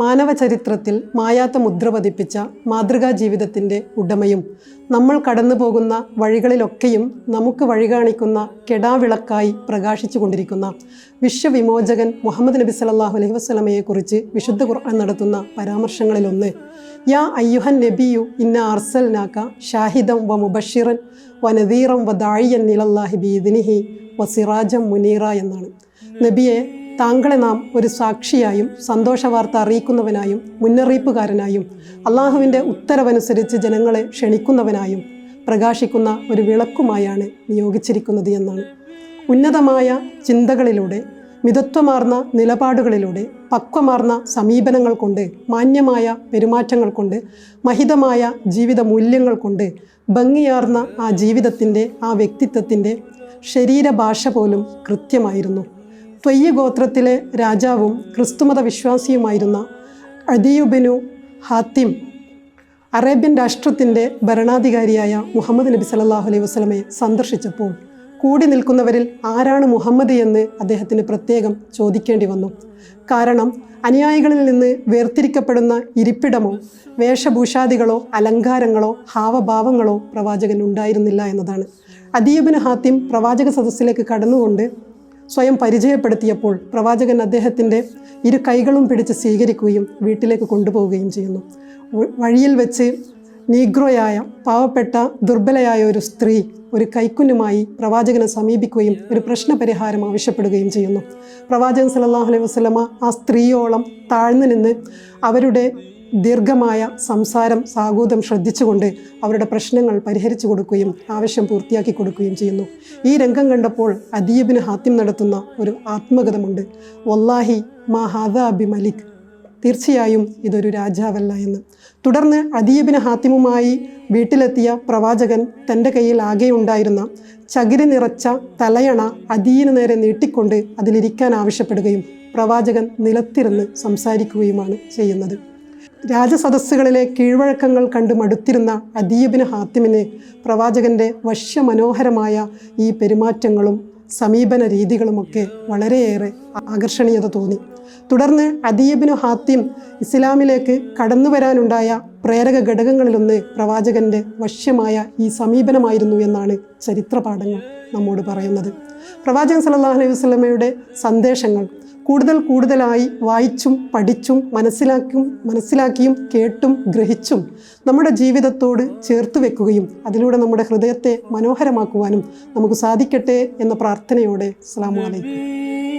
മാനവ ചരിത്രത്തിൽ മായാത്ത മുദ്ര പതിപ്പിച്ച മാതൃകാ ജീവിതത്തിന്റെ ഉടമയും നമ്മൾ കടന്നു പോകുന്ന വഴികളിലൊക്കെയും നമുക്ക് വഴി കാണിക്കുന്ന കെടാവിളക്കായി പ്രകാശിച്ചു കൊണ്ടിരിക്കുന്ന വിശ്വവിമോചകൻ മുഹമ്മദ് നബി സലാഹു അലൈഹി വസ്ലമയെക്കുറിച്ച് വിശുദ്ധ ഖുർആൻ നടത്തുന്ന പരാമർശങ്ങളിലൊന്ന്. യാ അയ്യുഹൻ നബിയു ഇന്ന അർസൽനാക്ക ഷാഹിദം വ മുബഷിറൻ വ നദീറം വ ദാഴിയൻ നിലല്ലാഹി ബീദിനിഹി വ സിറാജം മുനീറ എന്നാണ്. നബിയെ താങ്കളെ നാം ഒരു സാക്ഷിയായും സന്തോഷവാർത്ത അറിയിക്കുന്നവനായും മുന്നറിയിപ്പുകാരനായും അള്ളാഹുവിന്റെ ഉത്തരവനുസരിച്ച് ജനങ്ങളെ ക്ഷണിക്കുന്നവനായും പ്രകാശിക്കുന്ന ഒരു വിളക്കുമായാണ് നിയോഗിച്ചിരിക്കുന്നത് എന്നാണ്. ഉന്നതമായ ചിന്തകളിലൂടെ മിതത്വമാർന്ന നിലപാടുകളിലൂടെ പക്വമാർന്ന സമീപനങ്ങൾ കൊണ്ട് മാന്യമായ പെരുമാറ്റങ്ങൾ കൊണ്ട് മഹിതമായ ജീവിത മൂല്യങ്ങൾ കൊണ്ട് ഭംഗിയാർന്ന ആ ജീവിതത്തിന്റെ ആ വ്യക്തിത്വത്തിന്റെ ശരീരഭാഷ പോലും കൃത്യമായിരുന്നു. ത്വയ്യ ഗോത്രത്തിലെ രാജാവും ക്രിസ്തുമത വിശ്വാസിയുമായിരുന്ന അദിയുബിനു ഹാത്തിം അറേബ്യൻ രാഷ്ട്രത്തിന്റെ ഭരണാധികാരിയായ മുഹമ്മദ് നബി സല്ലല്ലാഹു അലൈഹി വസല്ലമയെ സന്ദർശിച്ചപ്പോൾ കൂടി നിൽക്കുന്നവരിൽ ആരാണ് മുഹമ്മദ് എന്ന് അദ്ദേഹത്തിന് പ്രത്യേകം ചോദിക്കേണ്ടി വന്നു. കാരണം അനുയായികളിൽ നിന്ന് വേർതിരിക്കപ്പെടുന്ന ഇരിപ്പിടമോ വേഷഭൂഷാദികളോ അലങ്കാരങ്ങളോ ഹാവഭാവങ്ങളോ പ്രവാചകൻ ഉണ്ടായിരുന്നില്ല എന്നതാണ്. അദീബിന് ഹാത്തിം പ്രവാചക സദസ്സിലേക്ക് കടന്നുകൊണ്ട് സ്വയം പരിചയപ്പെടുത്തിയപ്പോൾ പ്രവാചകൻ അദ്ദേഹത്തിന്റെ ഇരു കൈകളും പിടിച്ച് സ്വീകരിക്കുകയും വീട്ടിലേക്ക് കൊണ്ടുപോവുകയും ചെയ്യുന്നു. വഴിയിൽ വെച്ച് നീഗ്രോയായ പാവപ്പെട്ട ദുർബലയായ ഒരു സ്ത്രീ ഒരു കൈക്കുഞ്ഞുമായി പ്രവാചകനെ സമീപിക്കുകയും ഒരു പ്രശ്നപരിഹാരം ആവശ്യപ്പെടുകയും ചെയ്യുന്നു. പ്രവാചകൻ സല്ലല്ലാഹു അലൈഹി വസ്ലമ ആ സ്ത്രീയോളം താഴ്ന്നു നിന്ന് അവരുടെ ദീർഘമായ സംസാരം സാഗൂതം ശ്രദ്ധിച്ചുകൊണ്ട് അവരുടെ പ്രശ്നങ്ങൾ പരിഹരിച്ചു കൊടുക്കുകയും ആവശ്യം പൂർത്തിയാക്കി കൊടുക്കുകയും ചെയ്യുന്നു. ഈ രംഗം കണ്ടപ്പോൾ അദീബിന് ഹാത്യം നടത്തുന്ന ഒരു ആത്മഗതമുണ്ട് വല്ലാഹി മാ ഹാദ അബി മലിക്. തീർച്ചയായും ഇതൊരു രാജാവല്ല എന്ന്. തുടർന്ന് അദീബിന് ഹാത്തിമുമായി വീട്ടിലെത്തിയ പ്രവാചകൻ തന്റെ കയ്യിൽ ആകെ ഉണ്ടായിരുന്ന ചകിരി നിറച്ച തലയണ അദീന് നേരെ നീട്ടിക്കൊണ്ട് അതിലിരിക്കാൻ ആവശ്യപ്പെടുകയും പ്രവാചകൻ നിലത്തിരുന്ന് സംസാരിക്കുകയുമാണ് ചെയ്യുന്നത്. രാജസദസ്സുകളിലെ കീഴ്വഴക്കങ്ങൾ കണ്ട് മടുത്തിരുന്ന അദീബിന് ഹാത്തിമിന് പ്രവാചകന്റെ വശ്യമനോഹരമായ ഈ പെരുമാറ്റങ്ങളും സമീപന രീതികളുമൊക്കെ വളരെയേറെ ആകർഷണീയത തോന്നി. തുടർന്ന് അദീബിനു ഹാത്തിം ഇസ്ലാമിലേക്ക് കടന്നു വരാനുണ്ടായ പ്രേരക ഘടകങ്ങളിലൊന്ന് പ്രവാചകന്റെ വശ്യമായ ഈ സമീപനമായിരുന്നു എന്നാണ് ചരിത്രപാഠങ്ങൾ നമ്മോട് പറയുന്നത്. പ്രവാചകൻ സല്ലല്ലാഹു അലൈഹി വസല്ലമയുടെ സന്ദേശങ്ങൾ കൂടുതൽ കൂടുതലായി വായിച്ചും പഠിച്ചും മനസ്സിലാക്കും മനസ്സിലാക്കിയും കേട്ടും ഗ്രഹിച്ചും നമ്മുടെ ജീവിതത്തോട് ചേർത്ത് വെക്കുകയും അതിലൂടെ നമ്മുടെ ഹൃദയത്തെ മനോഹരമാക്കുവാനും നമുക്ക് സാധിക്കട്ടെ എന്ന പ്രാർത്ഥനയോടെ അസ്സാം വലൈക്കും